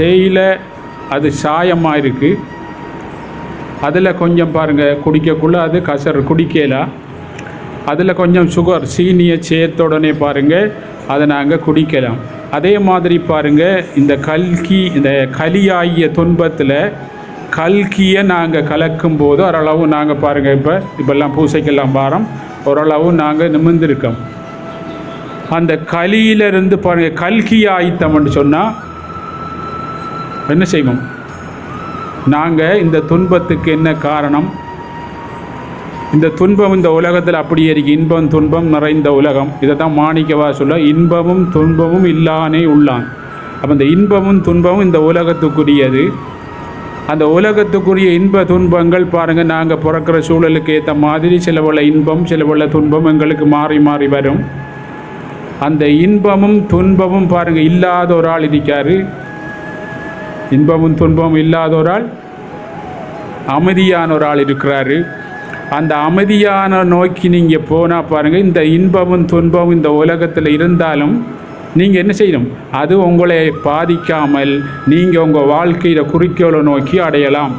தேயிலை அது சாயமாக இருக்குது அதில் கொஞ்சம் பாருங்கள் குடிக்கக்குள்ள அது கசர் குடிக்கலாம் அதில் கொஞ்சம் சுகர் சீனியை சேர்த்த உடனே பாருங்கள் அதை நாங்கள் குடிக்கலாம். அதே மாதிரி பாருங்கள் இந்த கல்கி இந்த கலியாகிய துன்பத்தில் கல்கியை நாங்கள் கலக்கும் போது ஓரளவு நாங்கள் பாருங்கள் இப்போ இப்போல்லாம் பூசைக்கெல்லாம் பாரம் ஓரளவு நாங்கள் நிமிர்ந்திருக்கோம். அந்த கலியிலிருந்து பாருங்கள் கல்கி ஆயித்தம்னு சொன்னால் என்ன செய்வோம்? நாங்கள் இந்த துன்பத்துக்கு என்ன காரணம்? இந்த துன்பம் இந்த உலகத்தில் அப்படியே இருக்கு. இன்பம் துன்பம் நிறைந்த உலகம். இதை தான் மாணிக்கவா சொல்ல இன்பமும் துன்பமும் இல்லானே உள்ளான். அப்போ இந்த இன்பமும் துன்பமும் இந்த உலகத்துக்குரியது. அந்த உலகத்துக்குரிய இன்ப துன்பங்கள் பாருங்கள் நாங்கள் பிறக்கிற சூழலுக்கு ஏற்ற மாதிரி சில உள்ள இன்பம் சில உள்ள துன்பம் எங்களுக்கு மாறி மாறி வரும். அந்த இன்பமும் துன்பமும் பாருங்கள் இல்லாத ஒரு ஆள் இருக்காரு. இன்பமும் துன்பமும் இல்லாத ஒரு ஆள் அமைதியான ஒரு ஆள் இருக்கிறாரு. அந்த அமைதியான நோக்கி நீங்கள் போனால் பாருங்கள் இந்த இன்பமும் துன்பமும் இந்த உலகத்தில் இருந்தாலும் நீங்கள் என்ன செய்யணும்? அது உங்களை பாதிக்காமல் நீங்கள் உங்கள் வாழ்க்கையில் குறிக்கோளை நோக்கி அடையலாம்.